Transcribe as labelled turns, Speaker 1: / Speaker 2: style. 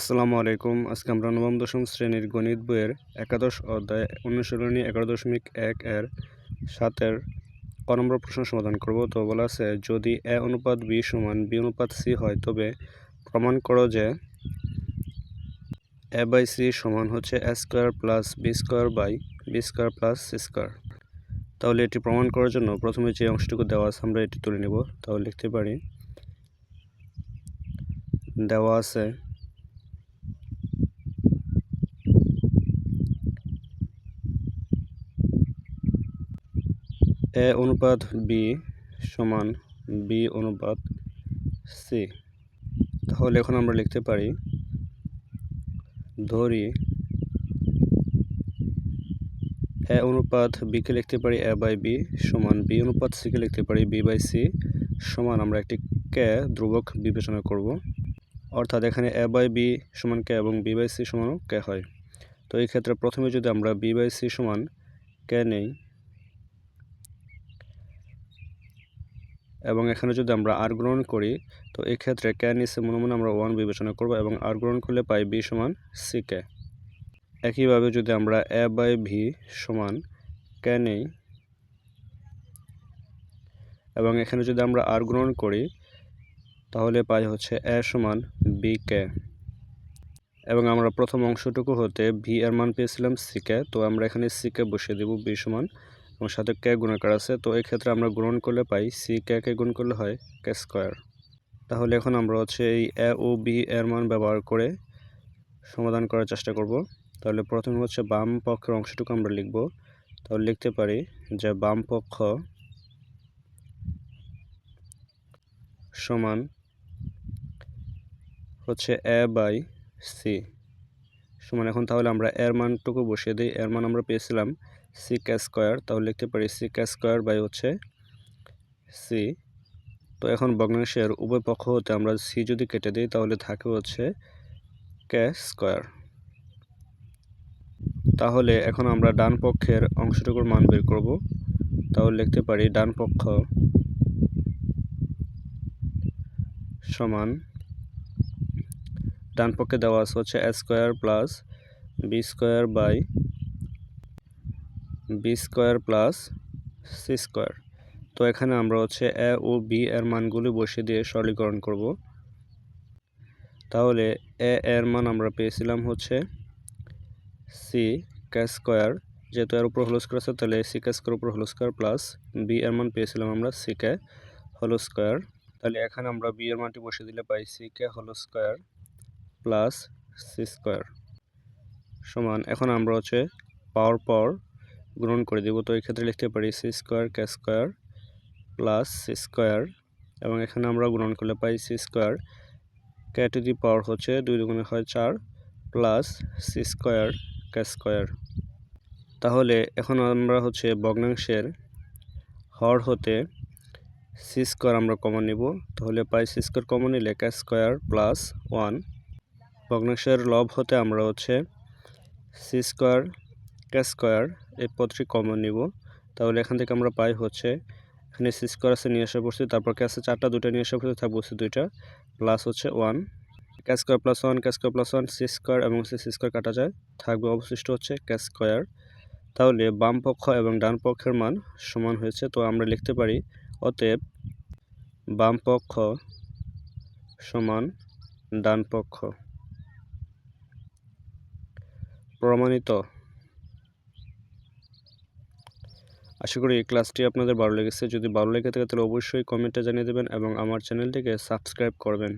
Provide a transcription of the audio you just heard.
Speaker 1: আসসালামু আলাইকুম। আজকে আমরা নবম, দশম শ্রেণির গণিত বইয়ের একাদশ অধ্যায় অনুশীলনী এগারো দশমিক এক এর সাতের ক নম্বর প্রশ্ন সমাধান করব। তো বলা আছে, যদি এ অনুপাত বি সমান বি অনুপাত সি হয়, তবে প্রমাণ করো যে এ বাই সি সমান হচ্ছে A square plus B square by B square plus C square. তাহলে এটি প্রমাণ করার জন্য প্রথমে যে অংশটুকু দেওয়া আছে আমরা এটি তুলে নেব। তাহলে লিখতে পারি, দেওয়া আছে এ অনুপাত বি সমান বি অনুপাত সি। তাহলে এখন আমরা লিখতে পারি, ধরি এ অনুপাত বিকে লিখতে পারি এ বাই বি সমান বি অনুপাত সিকে লিখতে পারি বি বাই সি সমান আমরা একটি কে ধ্রুবক বিবেচনা করব। অর্থাৎ এখানে এ বাই বি সমান কে এবং বি বাই সি সমানও কে হয়। তো এই ক্ষেত্রে প্রথমে যদি আমরা বি বাই সি সমান কে নেই এবং এখানে যদি আমরা আর গ্রহণ করি, তো এই ক্ষেত্রে কে নিচে মনে মনে আমরা ওয়ান বিবেচনা করব এবং আর গ্রহণ করলে পাই বি সমান সি কে একইভাবে যদি আমরা এ বাই ভি সমান কে নেই এবং এখানে যদি আমরা আর গ্রহণ করি, তাহলে পাই হচ্ছে এ সমান বি কে এবং আমরা প্রথম অংশটুকু হতে ভি এর মান পেয়েছিলাম সিকে তো আমরা এখানে সিকে বসিয়ে দেব বি সমান এবং সাথে কে গুণাকার আছে, তো এই ক্ষেত্রে আমরা গ্রহণ করলে পাই সি কে কে গুণ করলে হয় কে স্কোয়ার তাহলে এখন আমরা হচ্ছে এই এ ও বি এর মান ব্যবহার করে সমাধান করার চেষ্টা করব। তাহলে প্রথমে হচ্ছে বাম পক্ষের অংশটুকু আমরা লিখব। তাহলে লিখতে পারি যে বাম পক্ষ সমান হচ্ছে এ বাই সি সমান, এখন তাহলে আমরা এর মানটুকু বসিয়ে দিই। এর মান আমরা পেয়েছিলাম সি কে স্কোয়ার তাহলে লিখতে পারি সি কে স্কোয়ার বাই হচ্ছে সি তো এখন ভগ্নাংশের উভয় পক্ষ হতে আমরা সি যদি কেটে দিই, তাহলে থাকে হচ্ছে কে স্কোয়ার তাহলে এখন আমরা ডান পক্ষের অংশটুকুর মান বের করব। তাহলে লিখতে পারি ডান পক্ষ সমান ডান পক্ষে দেওয়া আছে হচ্ছে A square plus B square by B square plus C square তো এখানে আমরা হচ্ছে এ ও বি এর মানগুলি বসিয়ে দিয়ে সরলীকরণ করব। তাহলে এ এর মান আমরা পেয়েছিলাম হচ্ছে সি কে স্কোয়ার যেহেতু এর উপর হলো স্কোয়ার আছে, তাহলে সি কে স্কোয়ার উপর হলো স্কোয়ার প্লাস বি এর মান পেয়েছিলাম আমরা সি কে হলো স্কোয়ার তাহলে এখানে আমরা বি এর মানটি বসিয়ে দিলে পাই সি কে হলো স্কোয়ার প্লাস সি স্কোয়ার সমান, এখন আমরা হচ্ছে পাওয়ার পর গ্রহণ করে দেব। তো এই ক্ষেত্রে লিখতে পারি C square K square plus C square এবং এখানে আমরা গ্রহণ করলে পাই C square K to the power হচ্ছে দুই দুগুণে হয় চার plus C square K square তাহলে এখন আমরা হচ্ছে ভগ্নাংশের হর হতে সি স্কোয়ার আমরা কমন নিব। তাহলে পাই সি স্কোয়ার কমন নিলে কে স্কোয়ার প্লাস ওয়ান ভগ্নাংশের লব হতে আমরা হচ্ছে সি স্কোয়ার কে স্কোয়ার এই পদটি কমন নিব। তাহলে এখান থেকে আমরা পাই হচ্ছে, এখানে সি স্কোয়ার আছে নিয়ে আসা পড়ছি তারপর কে আছে চারটা দুটো নিয়ে আসা পড়ছে থাকব হচ্ছে দুইটা প্লাস হচ্ছে one K square plus one K square plus one C square এবং সি স্কোয়ার কাটা যায়, থাকবে অবশিষ্ট হচ্ছে কে স্কোয়ার তাহলে বাম পক্ষ এবং ডান পক্ষের মান সমান হয়েছে, তো আমরা লিখতে পারি, অতএব বাম পক্ষ সমান ডান পক্ষ। প্রমাণিত আশা করি এই ক্লাসটি আপনাদের ভালো লেগেছে। যদি ভালো লেগে থাকে তাহলে অবশ্যই কমেন্টে জানিয়ে দেবেন এবং আমার চ্যানেলটিকে সাবস্ক্রাইব করবেন।